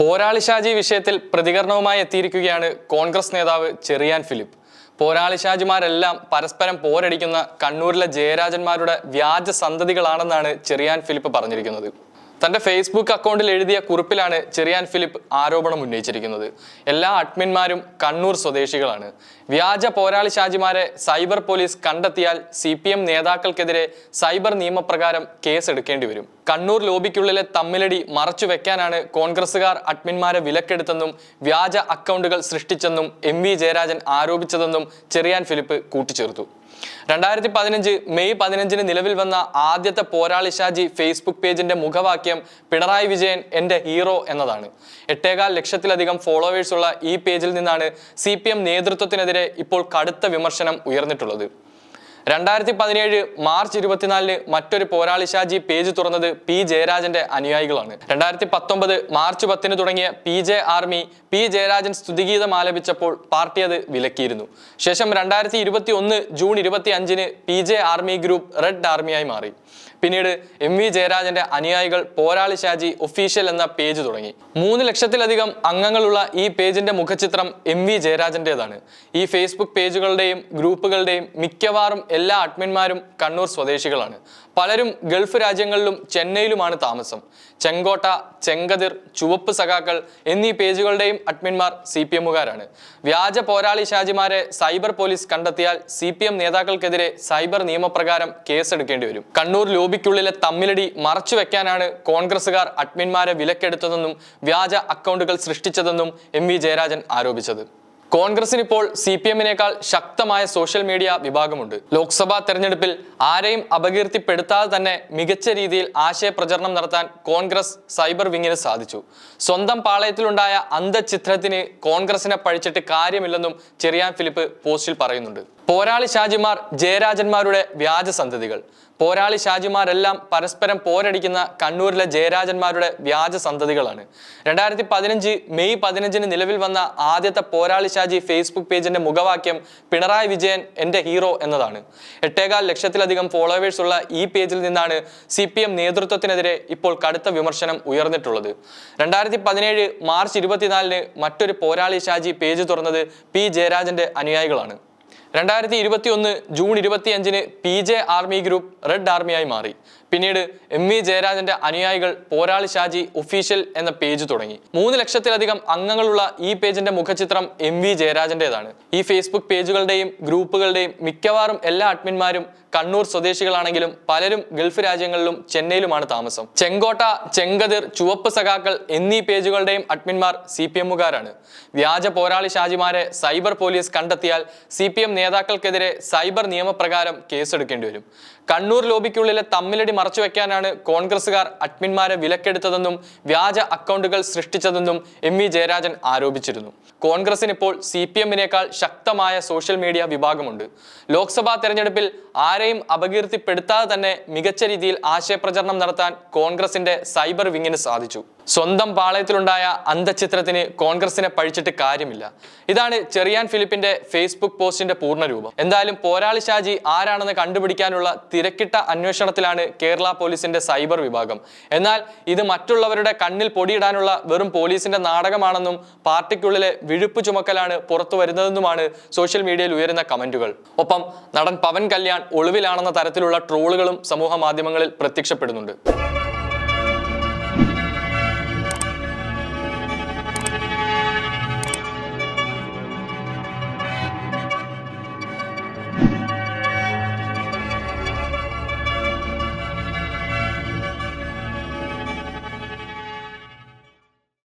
പോരാളി ഷാജി വിഷയത്തിൽ പ്രതികരണവുമായി എത്തിയിരിക്കുകയാണ് കോൺഗ്രസ് നേതാവ് ചെറിയാൻ ഫിലിപ്പ്. പോരാളി ഷാജിമാരെല്ലാം പരസ്പരം പോരടിക്കുന്ന കണ്ണൂരിലെ ജയരാജന്മാരുടെ വ്യാജ സന്തതികളാണെന്നാണ് ചെറിയാൻ ഫിലിപ്പ് പറഞ്ഞിരിക്കുന്നത്. തന്റെ ഫേസ്ബുക്ക് അക്കൗണ്ടിൽ എഴുതിയ കുറിപ്പിലാണ് ചെറിയാൻ ഫിലിപ്പ് ആരോപണം ഉന്നയിച്ചിരിക്കുന്നത്. എല്ലാ അഡ്മിന്മാരും കണ്ണൂർ സ്വദേശികളാണ്. വ്യാജ പോരാളി ഷാജിമാരെ സൈബർ പോലീസ് കണ്ടെത്തിയാൽ സി പി എം നേതാക്കൾക്കെതിരെ സൈബർ നിയമപ്രകാരം കേസെടുക്കേണ്ടി വരും. കണ്ണൂർ ലോബിക്കുള്ളിലെ തമ്മിലടി മറച്ചു വെക്കാനാണ് കോൺഗ്രസുകാർ അഡ്മിന്മാരെ വിലക്കെടുത്തെന്നും വ്യാജ അക്കൗണ്ടുകൾ സൃഷ്ടിച്ചെന്നും എം വി ജയരാജൻ ആരോപിച്ചതെന്നും ചെറിയാൻ ഫിലിപ്പ് കൂട്ടിച്ചേർത്തു. രണ്ടായിരത്തി പതിനഞ്ച് മെയ് പതിനഞ്ചിന് നിലവിൽ വന്ന ആദ്യത്തെ പോരാളി ഷാജി ഫേസ്ബുക്ക് പേജിന്റെ മുഖവാക്യം പിണറായി വിജയൻ എന്റെ ഹീറോ എന്നതാണ്. എട്ടേകാൽ ലക്ഷത്തിലധികം ഫോളോവേഴ്സ് ഉള്ള ഈ പേജിൽ നിന്നാണ് സി നേതൃത്വത്തിനെതിരെ ഇപ്പോൾ കടുത്ത വിമർശനം ഉയർന്നിട്ടുള്ളത്. രണ്ടായിരത്തി പതിനേഴ് മാർച്ച് ഇരുപത്തിനാലിന് മറ്റൊരു പോരാളി ഷാജി പേജ് തുറന്നത് പി ജയരാജന്റെ അനുയായികളാണ്. രണ്ടായിരത്തി പത്തൊമ്പത് മാർച്ച് പത്തിന് തുടങ്ങിയ P J army P Jayarajan സ്തുതിഗീതം ആലപിച്ചപ്പോൾ പാർട്ടി അത് വിലക്കിയിരുന്നു. ശേഷം രണ്ടായിരത്തി ഇരുപത്തി ഒന്ന് ജൂൺ ഇരുപത്തി അഞ്ചിന് P J army group red ആർമിയായി മാറി. പിന്നീട് എം വി ജയരാജന്റെ അനുയായികൾ പോരാളി ഷാജി ഒഫീഷ്യൽ എന്ന പേജ് തുടങ്ങി. മൂന്ന് ലക്ഷത്തിലധികം അംഗങ്ങളുള്ള ഈ പേജിന്റെ മുഖചിത്രം എം വി ജയരാജന്റേതാണ്. ഈ ഫേസ്ബുക്ക് പേജുകളുടെയും ഗ്രൂപ്പുകളുടെയും മിക്കവാറും എല്ലാ അഡ്മിന്മാരും കണ്ണൂർ സ്വദേശികളാണ്. പലരും ഗൾഫ് രാജ്യങ്ങളിലും ചെന്നൈയിലുമാണ് താമസം. ചെങ്കോട്ട ചെങ്കതിർ ചുവപ്പ് സഖാക്കൾ എന്നീ പേജുകളുടെയും അഡ്മിന്മാർ സി പി എമ്മുകാരാണ്. വ്യാജ പോരാളി ഷാജിമാരെ സൈബർ പോലീസ് കണ്ടെത്തിയാൽ സി പി എം നേതാക്കൾക്കെതിരെ സൈബർ നിയമപ്രകാരം കേസെടുക്കേണ്ടി വരും. കണ്ണൂർ ലോബിക്കുള്ളിലെ തമ്മിലടി മറച്ചു വെക്കാനാണ് കോൺഗ്രസുകാർ അഡ്മിന്മാരെ വിലക്കെടുത്തതെന്നും വ്യാജ അക്കൗണ്ടുകൾ സൃഷ്ടിച്ചതെന്നും എം വി ജയരാജൻ ആരോപിച്ചത്. കോൺഗ്രസിന് ഇപ്പോൾ സി പി എമ്മിനേക്കാൾ ശക്തമായ സോഷ്യൽ മീഡിയ വിഭാഗമുണ്ട്. ലോക്സഭാ തെരഞ്ഞെടുപ്പിൽ ആരെയും അപകീർത്തിപ്പെടുത്താതെ തന്നെ മികച്ച രീതിയിൽ ആശയപ്രചരണം നടത്താൻ കോൺഗ്രസ് സൈബർ വിങ്ങിന് സാധിച്ചു. സ്വന്തം പാളയത്തിലുണ്ടായ അന്ധചിത്രത്തിന് കോൺഗ്രസിനെ പഴിച്ചിട്ട് കാര്യമില്ലെന്നും ചെറിയാൻ ഫിലിപ്പ് പോസ്റ്റിൽ പറയുന്നുണ്ട്. പോരാളി ഷാജിമാർ ജയരാജന്മാരുടെ വ്യാജ സന്തതികൾ. പോരാളി ഷാജിമാരെല്ലാം പരസ്പരം പോരടിക്കുന്ന കണ്ണൂരിലെ ജയരാജന്മാരുടെ വ്യാജ സന്തതികളാണ്. രണ്ടായിരത്തി പതിനഞ്ച് മെയ് പതിനഞ്ചിന് നിലവിൽ വന്ന ആദ്യത്തെ പോരാളി ഷാജി ഫേസ്ബുക്ക് പേജിന്റെ മുഖവാക്യം പിണറായി വിജയൻ എന്റെ ഹീറോ എന്നതാണ്. എട്ടേകാൽ ലക്ഷത്തിലധികം ഫോളോവേഴ്സ് ഉള്ള ഈ പേജിൽ നിന്നാണ് സി പി എം നേതൃത്വത്തിനെതിരെ ഇപ്പോൾ കടുത്ത വിമർശനം ഉയർന്നിട്ടുള്ളത്. രണ്ടായിരത്തി പതിനേഴ് മാർച്ച് ഇരുപത്തിനാലിന് മറ്റൊരു പോരാളി ഷാജി പേജ് തുറന്നത് പി ജയരാജന്റെ അനുയായികളാണ്. രണ്ടായിരത്തി ഇരുപത്തി ഒന്ന് ജൂൺ ഇരുപത്തി അഞ്ചിന് P J army group red ആർമിയായി മാറി. പിന്നീട് എം വി ജയരാജന്റെ അനുയായികൾ പോരാളി ഷാജി ഒഫീഷ്യൽ എന്ന പേജ് തുടങ്ങി. മൂന്ന് ലക്ഷത്തിലധികം അംഗങ്ങളുള്ള ഈ പേജിന്റെ മുഖചിത്രം എം വി ജയരാജന്റേതാണ്. ഈ ഫേസ്ബുക്ക് പേജുകളുടെയും ഗ്രൂപ്പുകളുടെയും മിക്കവാറും എല്ലാ അഡ്മിന്മാരും കണ്ണൂർ സ്വദേശികളാണെങ്കിലും പലരും ഗൾഫ് രാജ്യങ്ങളിലും ചെന്നൈയിലുമാണ് താമസം. ചെങ്കോട്ട ചെങ്കതിർ ചുവപ്പ് സഖാക്കൾ എന്നീ പേജുകളുടെയും അഡ്മിന്മാർ സി പി എമ്മുകാരാണ്. വ്യാജ പോരാളി ഷാജിമാരെ സൈബർ പോലീസ് കണ്ടെത്തിയാൽ സി പി എം നേതാക്കൾക്കെതിരെ സൈബർ നിയമപ്രകാരം കേസെടുക്കേണ്ടി വരും. കണ്ണൂർ ലോബിക്കുള്ളിലെ തമ്മിലടി മറച്ചു വെക്കാനാണ് കോൺഗ്രസുകാർ അഡ്മിന്മാരെ വിലക്കെടുത്തതെന്നും വ്യാജ അക്കൗണ്ടുകൾ സൃഷ്ടിച്ചതെന്നും എം വി ജയരാജൻ ആരോപിച്ചിരുന്നു. കോൺഗ്രസിന് ഇപ്പോൾ സി പി എമ്മിനേക്കാൾ ശക്തമായ സോഷ്യൽ മീഡിയ വിഭാഗമുണ്ട്. ലോക്സഭാ തെരഞ്ഞെടുപ്പിൽ ആരെയും അപകീർത്തിപ്പെടുത്താതെ തന്നെ മികച്ച രീതിയിൽ ആശയപ്രചരണം നടത്താൻ കോൺഗ്രസിന്റെ സൈബർ വിങ്ങിന് സാധിച്ചു. സ്വന്തം പാളയത്തിലുണ്ടായ അന്ധചിത്രത്തിന് കോൺഗ്രസിനെ പഴിച്ചിട്ട് കാര്യമില്ല. ഇതാണ് ചെറിയാൻ ഫിലിപ്പിന്റെ ഫേസ്ബുക്ക് പോസ്റ്റിന്റെ പൂർണരൂപം. എന്തായാലും പോരാളി ഷാജി ആരാണെന്ന് കണ്ടുപിടിക്കാനുള്ള തിരക്കിട്ട അന്വേഷണത്തിലാണ് കേരള പോലീസിന്റെ സൈബർ വിഭാഗം. എന്നാൽ ഇത് മറ്റുള്ളവരുടെ കണ്ണിൽ പൊടിയിടാനുള്ള വെറും പോലീസിന്റെ നാടകമാണെന്നും പാർട്ടിക്കുള്ളിലെ വിഴുപ്പ് ചുമക്കലാണ് പുറത്തു വരുന്നതെന്നുമാണ് സോഷ്യൽ മീഡിയയിൽ ഉയരുന്ന കമന്റുകൾ. ഒപ്പം നടൻ പവൻ കല്യാൺ ഒളിവിലാണെന്ന തരത്തിലുള്ള ട്രോളുകളും സമൂഹ മാധ്യമങ്ങളിൽ പ്രത്യക്ഷപ്പെടുന്നുണ്ട്.